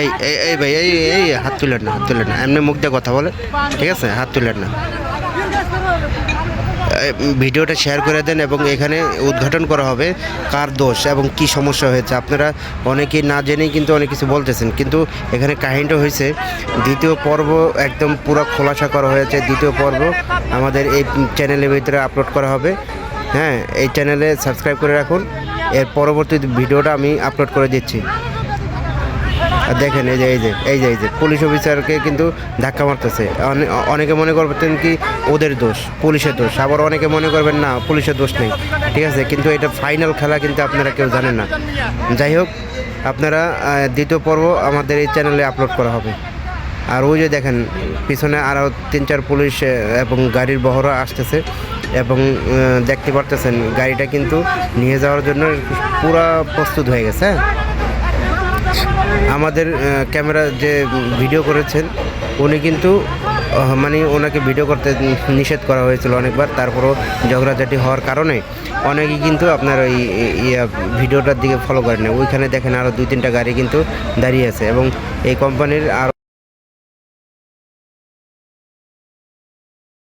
এই এই এই ভাই, এই এই হাত তুলেন না, হাত তুলেন না। এমনি মুখ দিয়ে কথা বলে, ঠিক আছে? হাত তুলেন না। ভিডিওটা শেয়ার করে দেন এবং এখানে উদ্ঘাটন করা হবে কার দোষ এবং কি সমস্যা হয়েছে। আপনারা অনেকেই না জেনেই কিন্তু অনেক কিছু বলতেছেন, কিন্তু এখানে কাহিনীটা হয়েছে, দ্বিতীয় পর্ব একদম পুরো খোলাসা করা হয়েছে। দ্বিতীয় পর্ব আমাদের এই চ্যানেলের ভিতরে আপলোড করা হবে। হ্যাঁ এই চ্যানেলে সাবস্ক্রাইব করে রাখুন। এর পরবর্তী ভিডিওটা আমি আপলোড করে দিচ্ছি। দেখেন, এই যে এই যে এই যে এই যে পুলিশ অফিসারকে কিন্তু ধাক্কা মারতেছে। অনেকে মনে করবেন কি, ওদের দোষ, পুলিশের দোষ। আবার অনেকে মনে করবেন, না, পুলিশের দোষ নেই। ঠিক আছে? কিন্তু এটা ফাইনাল খেলা কিন্তু আপনারা কেউ জানেন না। যাই হোক, আপনারা দ্বিতীয় পর্ব আমাদের এই চ্যানেলে আপলোড করা হবে। আর ওই যে দেখেন, পিছনে আরও তিন, চার পুলিশ এবং গাড়ির বহরা আসতেছে। এবং দেখতে পারতেছেন, গাড়িটা কিন্তু নিয়ে যাওয়ার জন্য পুরা প্রস্তুত হয়ে গেছে হ্যাঁ? আমাদের ক্যামেরা যে ভিডিও করেছেন, উনি কিন্তু মানে ওনাকে ভিডিও করতে নিষেধ করা হয়েছিল অনেকবার, তারপরও ঝগড়াঝাটি হওয়ার কারণে অনেকেই কিন্তু আপনার ওই ইয়া ভিডিওটার দিকে ফলো করেন ওইখানে দেখেন আরও দুই তিনটা গাড়ি কিন্তু দাঁড়িয়ে আছে এবং এই কোম্পানির আর